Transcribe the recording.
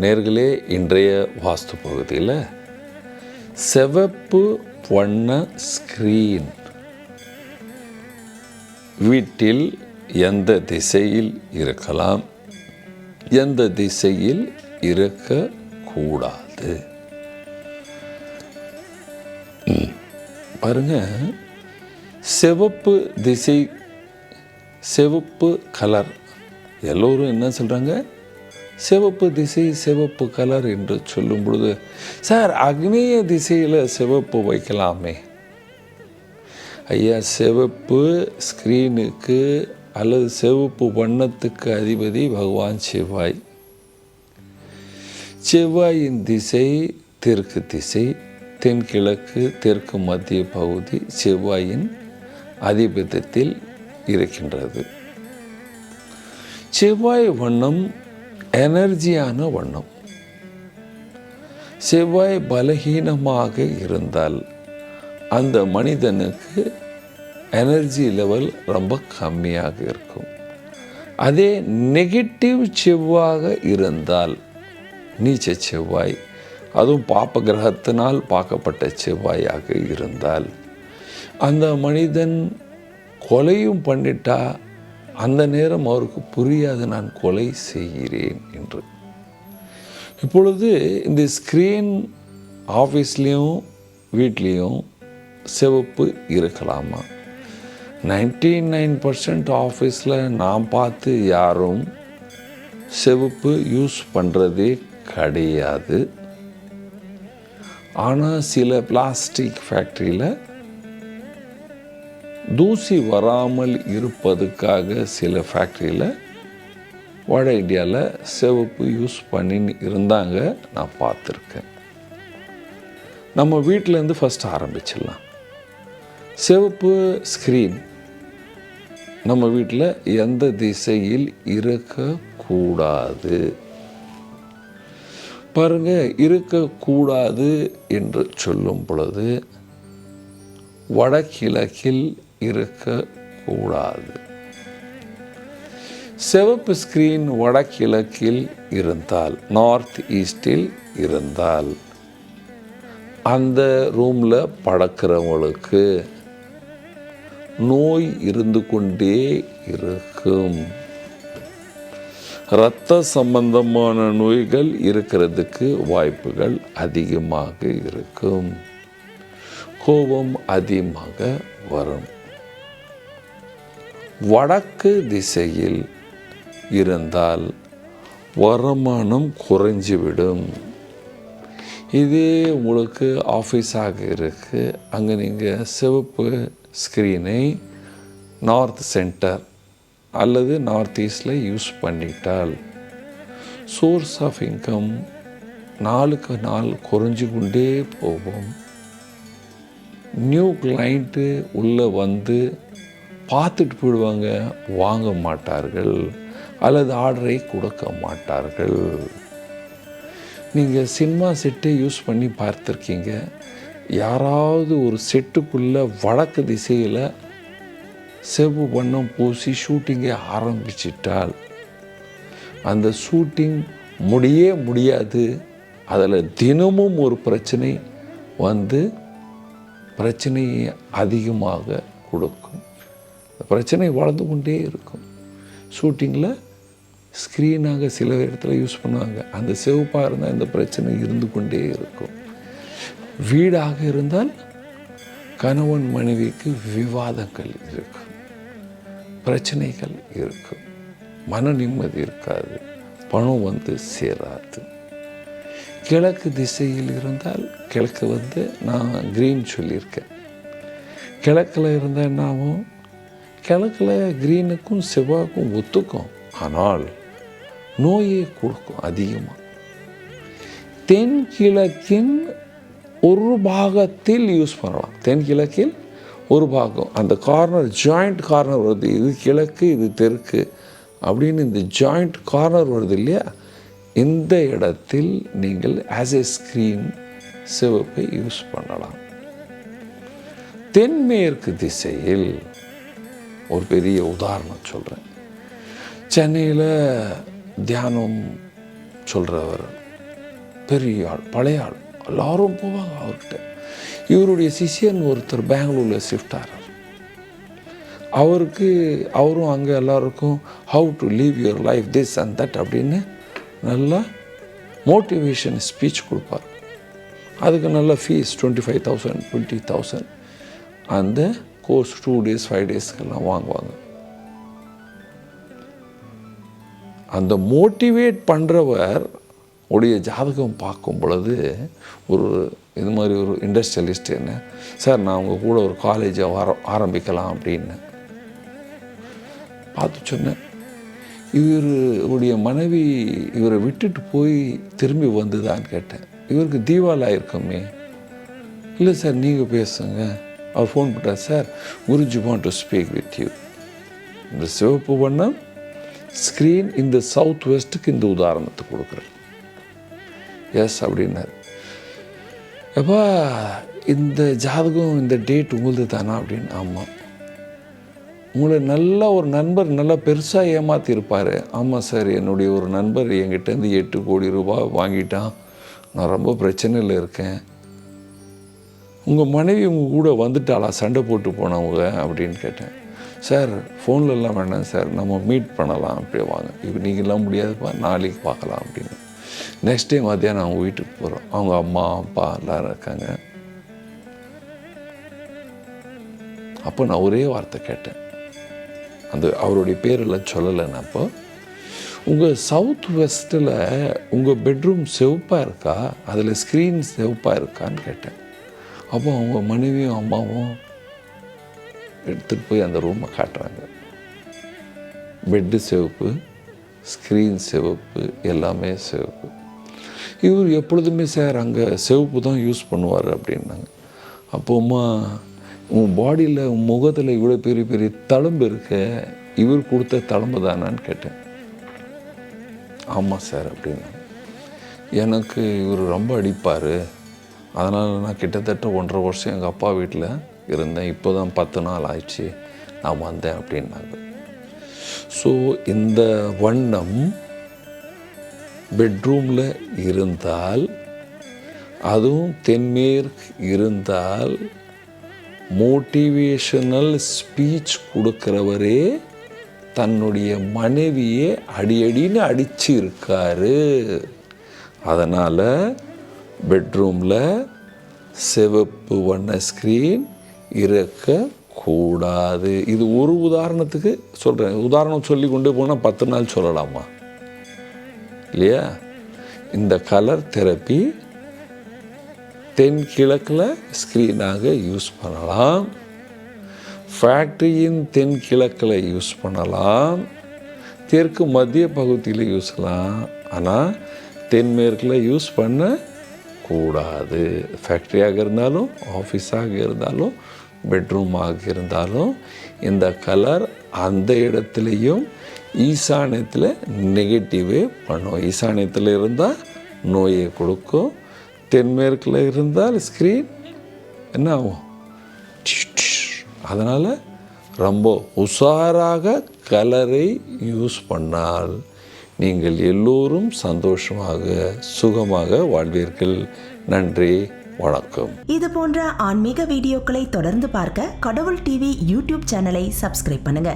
நேர்களே இன்றைய வாஸ்து பகுதியில் சிவப்பு வண்ண ஸ்கிரீன் வீட்டில் எந்த திசையில் இருக்கலாம்? எந்த திசையில் இருக்கக்கூடாது? ம். பாருங்க. சிவப்பு திசை சிவப்பு கலர் எல்லோரும் என்ன சொல்கிறாங்க சிவப்பு திசை சிவப்பு கலர் என்று சொல்லும் பொழுது சார் அக்னிய திசையில் சிவப்பு வைக்கலாமே? ஐயா சிவப்பு ஸ்க்ரீனுக்கு அல்லது சிவப்பு வண்ணத்துக்கு அதிபதி பகவான் செவ்வாய். செவ்வாயின் திசை தெற்கு திசை தென்கிழக்கு தெற்கு மத்திய பகுதி செவ்வாயின் அதிபதத்தில் இருக்கின்றது. செவ்வாய் வண்ணம் எனர்ஜியான வண்ணம். செவ்வாய் பலகீனமாக இருந்தால் அந்த மனிதனுக்கு எனர்ஜி லெவல் ரொம்ப கம்மியாக இருக்கும். அதே நெகட்டிவ் செவ்வாக இருந்தால் நீச்ச செவ்வாய் அதுவும் பாப்ப கிரகத்தினால் பார்க்கப்பட்ட செவ்வாயாக இருந்தால் அந்த மனிதன் கொலையும் பண்ணிட்டா அந்த நேரம் அவருக்கு புரியாது நான் கொலை செய்கிறேன் என்று. இப்பொழுது இந்த ஸ்க்ரீன் ஆஃபீஸ்லேயும் வீட்லேயும் சிவப்பு இருக்கலாமா? நைன்டி நைன் பர்சன்ட் ஆஃபீஸில் நான் பார்த்து யாரும் சிவப்பு யூஸ் பண்ணுறதே கிடையாது. ஆனால் சில பிளாஸ்டிக் ஃபேக்ட்ரியில் தூசி வராமல் இருப்பதுக்காக சில ஃபேக்ட்ரியில் வட இந்தியாவில் சிவப்பு யூஸ் பண்ணின்னு இருந்தாங்க. நான் பார்த்துருக்கேன். நம்ம வீட்டிலேருந்து ஃபஸ்ட் ஆரம்பிச்சிடலாம். சிவப்பு ஸ்க்ரீன் நம்ம வீட்டில் எந்த திசையில் இருக்கக்கூடாது? பாருங்க இருக்கக்கூடாது என்று சொல்லும் பொழுது வடகிழக்கில் இருக்கக்கூடாது. சிவப்பு ஸ்கிரீன் வடகிழக்கில் இருந்தால் நார்த் ஈஸ்டில் இருந்தால் அந்த ரூமில் படக்கிறவங்களுக்கு நோய் இருந்து கொண்டே இருக்கும். இரத்த சம்பந்தமான நோய்கள் இருக்கிறதுக்கு வாய்ப்புகள் அதிகமாக இருக்கும். கோபம் அதிகமாக வரும். வடக்கு திசையில் இருந்தால் வருமானம் குறைஞ்சிவிடும். இதே உங்களுக்கு ஆஃபீஸாக இருக்குது அங்கே நீங்கள் சிவப்பு ஸ்க்ரீனை நார்த் சென்டர் அல்லது நார்த் ஈஸ்டில் யூஸ் பண்ணிட்டால் சோர்ஸ் ஆஃப் இன்கம் நாளுக்கு நாள் குறைஞ்சு கொண்டே போகும். நியூ கிளைண்ட்டு உள்ளே வந்து பார்த்துட்டு போயிடுவாங்க. வாங்க மாட்டார்கள். அல்லது ஆர்டரை கொடுக்க மாட்டார்கள். நீங்கள் சினிமா செட்டே யூஸ் பண்ணி பார்த்துருக்கீங்க. யாராவது ஒரு செட்டுக்குள்ளே வடக்கு திசையில் செவ்வு வண்ணம் பூசி ஷூட்டிங்கை ஆரம்பிச்சிட்டால் அந்த ஷூட்டிங் முடியே முடியாது. அதில் தினமும் ஒரு பிரச்சனை வந்து பிரச்சனையை அதிகமாக கொடுக்கும். பிரச்சனை வளர்ந்து கொண்டே இருக்கும். ஷூட்டிங்கில் ஸ்க்ரீனாக சில இடத்துல யூஸ் பண்ணுவாங்க. அந்த சிவப்பாக இருந்தால் இந்த பிரச்சனை இருந்து கொண்டே இருக்கும். வீடாக இருந்தால் கணவன் மனைவிக்கு விவாதங்கள் இருக்கும். பிரச்சனைகள் இருக்கும். மன நிம்மதி இருக்காது. பணம் வந்து சேராது. கிழக்கு திசையில் இருந்தால் கிழக்கு வந்து நான் க்ரீன் சொல்லியிருக்கேன். கிழக்கில் இருந்தால் என்னாகும்? கிழக்கில் க்ரீனுக்கும் செவ்வாய்க்கும் ஒத்துக்கும். ஆனால் நோயை கொடுக்கும் அதிகமாக தென்கிழக்கின் ஒரு பாகத்தில் யூஸ் பண்ணலாம். தென்கிழக்கில் ஒரு பாகம். அந்த கார்னர் ஜாயிண்ட் கார்னர் வருது. இது கிழக்கு இது தெற்கு அப்படின்னு இந்த ஜாயிண்ட் கார்னர் வருது இல்லையா? இந்த இடத்தில் நீங்கள் ஆஸ் எ ஸ்க்ரீன் சிவப்பை யூஸ் பண்ணலாம். தென்மேற்கு திசையில் ஒரு பெரிய உதாரணம் சொல்கிறேன் சென்னையில் தியானம் சொல்கிறவர் பெரிய ஆள் பழைய ஆள். எல்லாரும் போவாங்க அவர்கிட்ட. இவருடைய சிஷியன் ஒருத்தர் பெங்களூரில் ஷிஃப்ட் ஆகிறார் அவருக்கு அவரும் அங்கே எல்லாருக்கும் how to live your life this and that அப்படின்னு நல்லா மோட்டிவேஷன் ஸ்பீச் கொடுப்பார். அதுக்கு நல்ல fees twenty five thousand twenty thousand அந்த கோர்ஸ் டூ டேஸ் ஃபைவ் டேஸ்க்கெல்லாம் வாங்குவாங்க. அந்த மோட்டிவேட் பண்ணுறவர் உடைய ஜாதகம் பார்க்கும் பொழுது ஒரு இது மாதிரி ஒரு இண்டஸ்ட்ரியலிஸ்ட் என்ன சார் நான் உங்கள் கூட ஒரு காலேஜை வர ஆரம்பிக்கலாம் அப்படின்னு. பார்த்து சொன்னேன். இவருடைய மனைவி இவரை விட்டுட்டு போய் திரும்பி வந்துதான்னு கேட்டேன். இவருக்கு தீபாவளி இருக்குமே இல்லை சார் நீங்கள் பேசுங்க. அவர் ஃபோன் பண்ணுறார் sir Guruji want to speak with you இந்த சிவப்பு வண்ணம் ஸ்க்ரீன் இந்த சவுத் வெஸ்ட்டுக்கு இந்த உதாரணத்தை கொடுக்குறார். எஸ் அப்படின்னாரு. எப்பா இந்த ஜாதகம் இந்த டேட் உங்களுது தானா? அப்படின்னு ஆமாம் உங்களை நல்ல ஒரு நண்பர் நல்லா பெருசாக ஏமாற்றிருப்பார் ஆமாம் சார் என்னுடைய ஒரு நண்பர் என்கிட்டேருந்து எட்டு கோடி ரூபாய் வாங்கிட்டான். நான் ரொம்ப பிரச்சனையில் இருக்கேன். உங்கள் மனைவி உங்கள் கூட வந்துட்டாளா? சண்டை போட்டு போனவங்க அப்படின்னு கேட்டேன். சார் ஃபோன்லலாம் வேணாம் சார். நம்ம மீட் பண்ணலாம். அப்படியே வாங்க. இப்போ நீங்களாம் முடியாதுப்பா. நாளைக்கு பார்க்கலாம். அப்படின்னு. நெக்ஸ்ட் டே மத்தியானம் அவங்க வீட்டுக்கு போகிறோம் அவங்க அம்மா அப்பா எல்லோரும் இருக்காங்க. அப்போ நான் ஒரே வார்த்தை கேட்டேன். அந்த அவருடைய பேரெல்லாம் சொல்லலை நான் அப்போ உங்கள் சவுத் வெஸ்ட்டில் உங்கள் பெட்ரூம் செவப்பாக இருக்கா? அதில் ஸ்க்ரீன் செவப்பாக இருக்கான்னு கேட்டேன். அப்போ அவங்க மனைவியும் அம்மாவும் எடுத்துகிட்டு போய் அந்த ரூமை காட்டுறாங்க. பெட்டு சிவப்பு ஸ்க்ரீன் சிவப்பு எல்லாமே சிவப்பு. இவர் எப்பொழுதுமே சார் அங்கே சிவப்பு தான் யூஸ் பண்ணுவார் அப்படின்னாங்க. அப்போ அம்மா உன் பாடியில் உன் முகத்தில் இவ்வளோ பெரிய பெரிய தழும்பு இருக்க இவர் கொடுத்த தழும்பு தானான்னு கேட்டேன். ஆமாம் சார் அப்படின்னாங்க. எனக்கு இவர் ரொம்ப அடிப்பார். அதனால் நான் கிட்டத்தட்ட ஒன்றரை வருஷம் எங்கள் அப்பா வீட்டில் இருந்தேன். இப்போ தான் பத்து நாள் ஆயிடுச்சு. நான் வந்தேன் அப்படின்னாங்க. ஸோ இந்த வண்ணம் பெட்ரூமில் இருந்தால் அதுவும் தென்மேற்கு இருந்தால் மோட்டிவேஷனல் ஸ்பீச் கொடுக்குறவரே தன்னுடைய மனைவியை அடியடின்னு அடிச்சு இருக்காரு அதனால் பெட்ரூமில் சிவப்பு வண்ண ஸ்க்ரீன் இருக்கக்கூடாது இது ஒரு உதாரணத்துக்கு சொல்கிறேன் உதாரணம் சொல்லி கொண்டு போனால் பத்து நாள் சொல்லலாமா? இல்லையா? இந்த கலர் தெரப்பி தென்கிழக்கில் ஸ்க்ரீனாக யூஸ் பண்ணலாம். ஃபேக்ட்ரியின் தென்கிழக்கில் யூஸ் பண்ணலாம். தெற்கு மத்திய பகுதியில் யூஸ் பண்ணலாம். ஆனால் தென்மேற்கில் யூஸ் பண்ண கூடாது. ஃபேக்ட்ரியாக இருந்தாலும் ஆஃபீஸாக இருந்தாலும் பெட்ரூமாக இருந்தாலும் இந்த கலர் அந்த இடத்துலையும் ஈசானியத்தில் நெகட்டிவே பண்ணும். ஈசானியத்தில் இருந்தால் நோயை கொடுக்கும். தென்மேற்கில் இருந்தால் ஸ்க்ரீன் என்ன ஆகும்? அதனால் ரொம்ப உஷாராக கலரை யூஸ் பண்ணால் நீங்கள் எல்லோரும் சந்தோஷமாக சுகமாக வாழ்வீர்கள். நன்றி வணக்கம். இது போன்ற ஆன்மீக வீடியோக்களை தொடர்ந்து பார்க்க கடவுள் டிவி யூடியூப் சேனலை சப்ஸ்கிரைப் பண்ணுங்க.